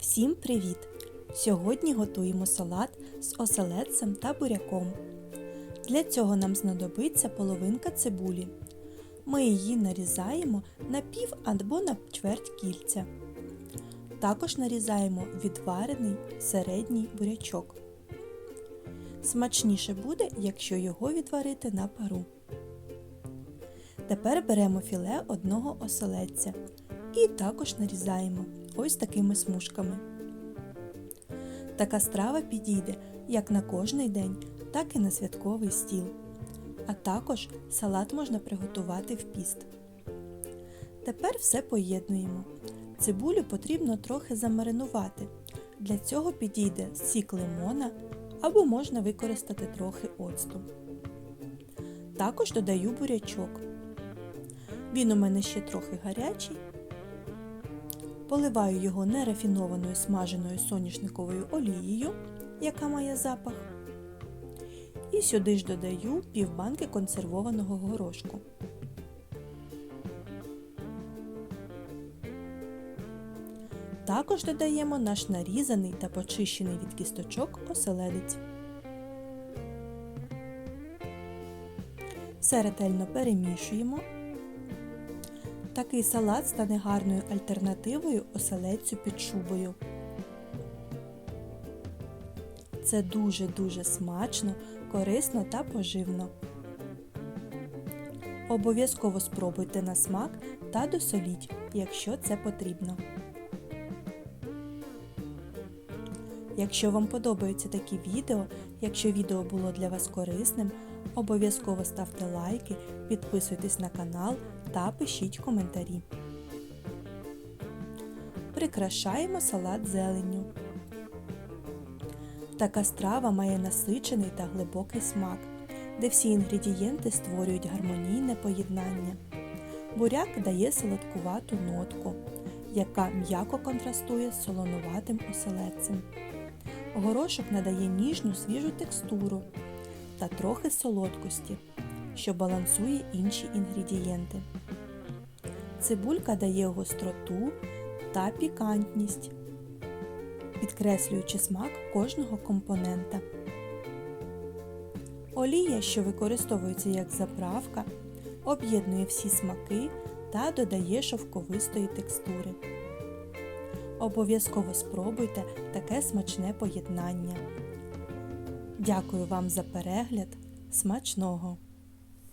Всім привіт! Сьогодні готуємо салат з оселедцем та буряком. Для цього нам знадобиться половинка цибулі. Ми її нарізаємо на пів або на чверть кільця. Також нарізаємо відварений середній бурячок. Смачніше буде, якщо його відварити на пару. Тепер беремо філе одного оселедця і також нарізаємо ось такими смужками. Така страва підійде як на кожний день, так і на святковий стіл. А також салат можна приготувати в піст. Тепер все поєднуємо. Цибулю потрібно трохи замаринувати. Для цього підійде сік лимона або можна використати трохи оцту. Також додаю бурячок. Він у мене ще трохи гарячий. Поливаю його нерафінованою смаженою соняшниковою олією, яка має запах. І сюди ж додаю півбанки консервованого горошку. Також додаємо наш нарізаний та почищений від кісточок оселедець. Все ретельно перемішуємо. Такий салат стане гарною альтернативою оселедцю під шубою. Це дуже-дуже смачно, корисно та поживно. Обов'язково спробуйте на смак та досоліть, якщо це потрібно. Якщо вам подобаються такі відео, якщо відео було для вас корисним, обов'язково ставте лайки, підписуйтесь на канал та пишіть коментарі. Прикрашаємо салат зеленню. Така страва має насичений та глибокий смак, де всі інгредієнти створюють гармонійне поєднання. Буряк дає солодкувату нотку, яка м'яко контрастує з солонуватим оселедцем. Горошок надає ніжну свіжу текстуру та трохи солодкості, що балансує інші інгредієнти. Цибулька дає гостроту та пікантність, підкреслюючи смак кожного компонента. Олія, що використовується як заправка, об'єднує всі смаки та додає шовковистої текстури. Обов'язково спробуйте таке смачне поєднання. Дякую вам за перегляд. Смачного!